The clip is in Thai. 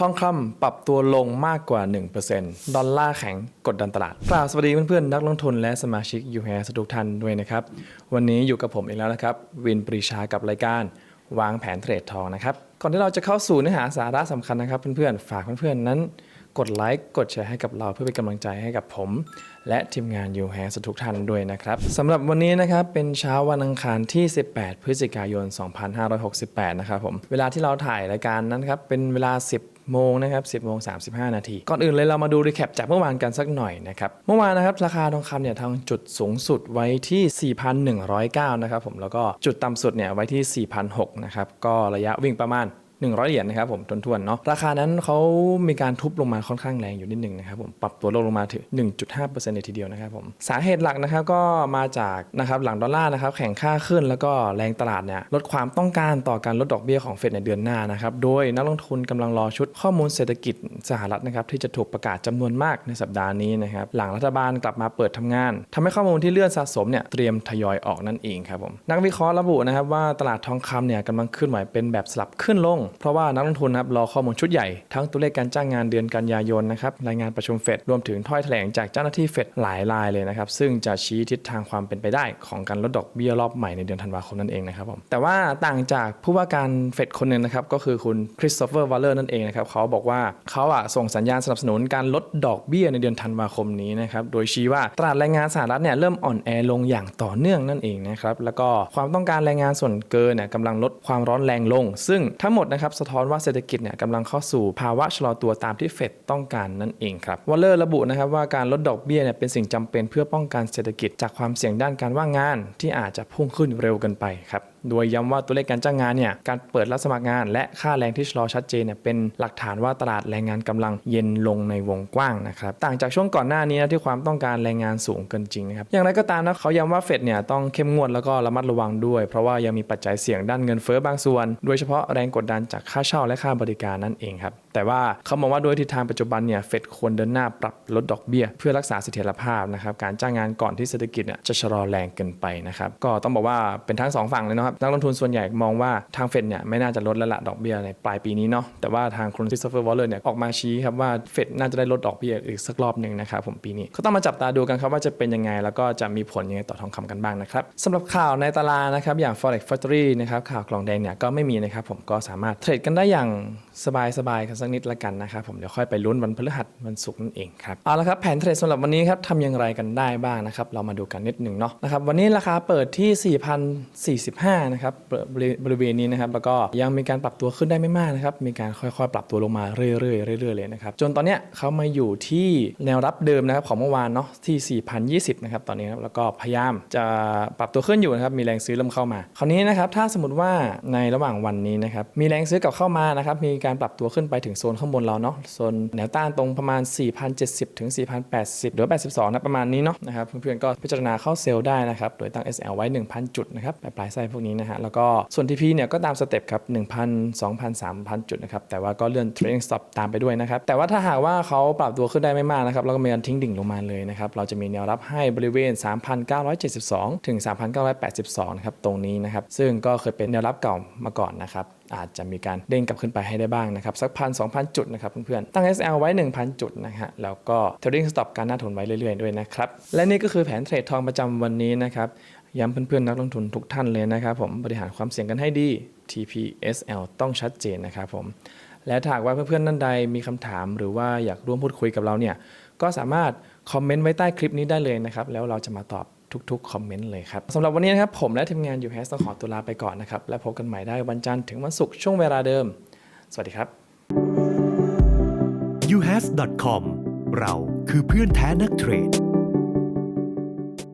ทองคำปรับตัวลงมากกว่า 1%ดอลลาร์แข็งกดดันตลาดกล่าวสวัสดีเพื่อนๆ นักลงทุนและสมาชิกยูแฮสทุกท่านด้วยนะครับ วันนี้อยู่กับผมอีกแล้วนะครับ วินปรีชากับรายการวางแผนเทรดทองนะครับ ก่อนที่เราจะเข้าสู่เนื้อหาสาระสำคัญนะครับ เพื่อนๆ ฝากเพื่อนๆนั้นกดไลค์กดแชร์ให้กับเราเพื่อเป็นกำลังใจให้กับผม และทีมงานยูแฮสทุกท่านด้วยนะครับสำหรับวันนี้นะครับเป็นเช้าวันอังคารที่ 18 พฤศจิกายน 2568 นะครับผม เวลาที่เราถ่ายรายการนั้นครับเป็นเวลา 10 โมงนะครับ10โมง35 นาที ก่อนอื่นเลยเรามาดูรีแคปจากเมื่อวานกันสักหน่อยนะครับเมื่อวานนะครับราคาทองคำเนี่ยทางจุดสูงสุดไว้ที่ 4,109 นะครับผมแล้วก็จุดต่ำสุดเนี่ยไว้ที่ 4,006นะครับก็ระยะวิ่งประมาณ 100 เหรียญนะครับผมทวนๆเนาะราคานั้นเขามีการทุบลงมาค่อนข้างแรงอยู่นิดหนึ่งนะครับผมปรับตัวลดลงมาถึง 1.5%เลยทีเดียวนะครับผมสาเหตุหลักนะครับก็มาจากนะครับหลังดอลลาร์นะครับแข่งค่าขึ้นแล้วก็แรงตลาดเนี่ยลดความต้องการต่อการลดดอกเบี้ยของเฟดในเดือนหน้านะครับโดยนักลงทุนกำลังรอชุดข้อมูลเศรษฐกิจสหรัฐนะครับที่จะถูกประกาศจำนวนมากในสัปดาห์นี้นะครับหลังรัฐบาลกลับมาเปิดทำงานทำให้ข้อมูลที่เลื่อนสะสมเนี่ยเตรียมทยอยออกนั่นเองครับผมนักวิเคราะห์ระบุนะครับว่าตลาดทองคำเนี่ยกำลังเคลื่อนไหวเป็นแบบสลับขึ้นลงเพราะว่านักลงทุนนะครับรอข้อมูลชุดใหญ่ ทั้งตัวเลขการจ้างงานเดือนกันยายนนะครับรายงานประชุมเฟดรวมถึงถ้อยแถลงจากเจ้าหน้าที่เฟดหลายรายเลยนะครับซึ่งจะชี้ทิศทางความเป็นไปได้ ของการลดดอกเบี้ยรอบใหม่ในเดือนธันวาคมนั่นเองนะครับผมแต่ว่าต่างจากผู้ว่าการเฟดคนหนึ่งนะครับก็คือคุณคริสโตเฟอร์วอลเลอร์นั่นเองนะครับเขาบอกว่าเขาอะส่งสัญญาณสนับสนุนการลดดอกเบี้ยในเดือนธันวาคมนี้นะครับโดยชี้ว่าตลาดแรงงานสหรัฐเนี่ยเริ่มอ่อนแอลงอย่างต่อเนื่องนั่นเองนะครับแล้วก็ความต้องการแรงงานส่วนเกินเนี่ยกำลังลดความร้อนแรงลง ซึ่งทั้งหมดนะครับสะท้อนว่าเศรษฐกิจเนี่ยกำลังเข้าสู่ภาวะชะลอตัวตามที่เฟดต้องการนั่นเองครับวอลเลอร์ระบุนะครับว่าการลดดอกเบี้ยเนี่ยเป็นสิ่งจำเป็นเพื่อป้องกันเศรษฐกิจจากความเสี่ยงด้านการว่างงาน ที่อาจจะพุ่งขึ้นเร็วเกินไปครับโดยย้ำว่าตัวเลขการจ้างงานเนี่ยการเปิดรับสมัครงานและค่าแรงที่ชะลอชัดเจนเนี่ยเป็นหลักฐานว่าตลาดแรงงานกำลังเย็นลงในวงกว้างนะครับต่างจากช่วงก่อนหน้านี้นะที่ความต้องการแรงงานสูงเกินจริงนะครับอย่างไรก็ตามนะเขาย้ำว่าเฟดเนี่ยต้องเข้มงวดแล้วก็ระมัดระวังด้วย เพราะว่ายังมีปัจจัยเสี่ยงด้านเงินเฟ้อบางส่วน โดยเฉพาะแรงกดดันจากค่าเช่าและค่าบริการนั่นเองครับ แต่ว่าเขามองว่าโดยทิศทางปัจจุบันเนี่ยเฟดควรเดินหน้าปรับลดดอกเบี้ย เพื่อรักษาเสถียรภาพนะครับการจ้างงานก่อนที่เศรษฐกิจเนี่ยจะชะลอแรงเกินไปนะครับก็ต้องบอกว่าเป็นทั้งสองฝั่งเลยนะครับนักลงทุนส่วนใหญ่มองว่าทางเฟดเนี่ยไม่น่าจะลดล้วละดอกเบี้ยในปลายปีนี้เนาะแต่ว่าทางคุณคริสเฟอร์วอลเลอร์เนี่ยออกมาชี้ครับว่าเฟดน่าจะได้ลดดอกเบี้ยอีกสักรอบหนึ่งนะครับผมปีนี้ก็ต้องมาจับตาดูกันครับว่าจะเป็นยังไง แล้วก็จะมีผลยังไงต่อทองคำกันบ้างนะครับสำหรับข่าวในตลาดนะครับอย่าง forex factory นะครับข่าวกล่องแดงเนี่ยก็ไม่มีนะครับผมก็สามารถเทรดกันได้อย่างสบายๆกันสักนิดละกันนะครับผมเดี๋ยวค่อยไปลุ้นวันพฤหัสวันศุกร์นั่นเองครับเอาละครับแผนเทรดสำหรับวันนี้ครับทำอย่างไรกันได้บ้างนะครับเรามาดูกันนิดหนึ่งเนาะนะครับวันนี้ราคาเปิดที่ 4,045นะครับบริเวณนี้นะครับแล้วก็ยังมีการปรับตัวขึ้นได้ไม่มากนะครับมีการค่อยๆ ปรับตัวลงมาเรื่อยๆเรื่อยๆเลยนะครับจนตอนเนี้ยเขามาอยู่ที่แนวรับเดิมนะครับของเมื่อวานเนาะที่ 4,020นะครับตอนนี้ครับแล้วก็พยายามจะปรับตัวขึ้นอยู่นะครับมีแรงซื้อเริ่มเข้ามา คราวนี้นะครับถ้าสมมติว่าในระหว่างวันนี้นะครับมีแรงซื้อกลับเข้ามานะครับมีการปรับตัวขึ้นไปถึงโซนข้างบนเราเนาะโซนแนวต้านตรงประมาณ 4,070 ถึง 4,080 หรือ 82 นะประมาณนี้เนาะนะครับเพื่อนๆก็พิจารณาเข้าเซลล์ได้นะครับโดยตั้ง SL ไว้ 1,000 จุดนะครับปลายไส้พวกนี้นะฮะแล้วก็ส่วน TP เนี่ยก็ตามสเต็ปครับ1,000 2,000 3,000 จุดนะครับแต่ว่าก็เลื่อน trading stop ตามไปด้วยนะครับแต่ว่าถ้าหากว่าเขาปรับตัวขึ้นได้ไม่มากนะครับแล้วก็มีการทิ้งดิ่งลงมาเลยนะครับเราจะมีแนวรับให้บริเวณ 3,972 ถึง 3,982 นะครับตรงนี้นะครับซึ่งก็เคยเป็นแนวรับเก่ามาก่อนนะครับ อาจจะมีการเด้งกลับขึ้นไปให้ได้บ้างนะครับสักพันสองพันจุดนะครับเพื่อนๆตั้ง SL ไว้ 1,000 จุดนะฮะแล้วก็ trading stop การหน้าทุนไว้เรื่อยๆด้วยนะครับและนี่ก็คือแผนเทรดทองประจำวันนี้นะครับย้ำเพื่อนๆนักลงทุนทุกท่านเลยนะครับผมบริหารความเสี่ยงกันให้ดี TPSL ต้องชัดเจนนะครับผมและถ้าหากว่าเพื่อนๆท่นใดมีคำถาม หรือว่าอยากร่วมพูดคุยกับเราเนี่ยก็สามารถคอมเมนต์ไว้ใต้คลิปนี้ได้เลยนะครับแล้วเราจะมาตอบ ทุกๆคอมเมนต์เลยครับสำหรับวันนี้นะครับผมและทีมงานยูแฮสต้องขอตัวลาไปก่อนนะครับ และพบกันใหม่ได้วันจันทร์ถึงวันศุกร์ช่วงเวลาเดิม สวัสดีครับ uhas.com เราคือเพื่อนแท้นักเทรด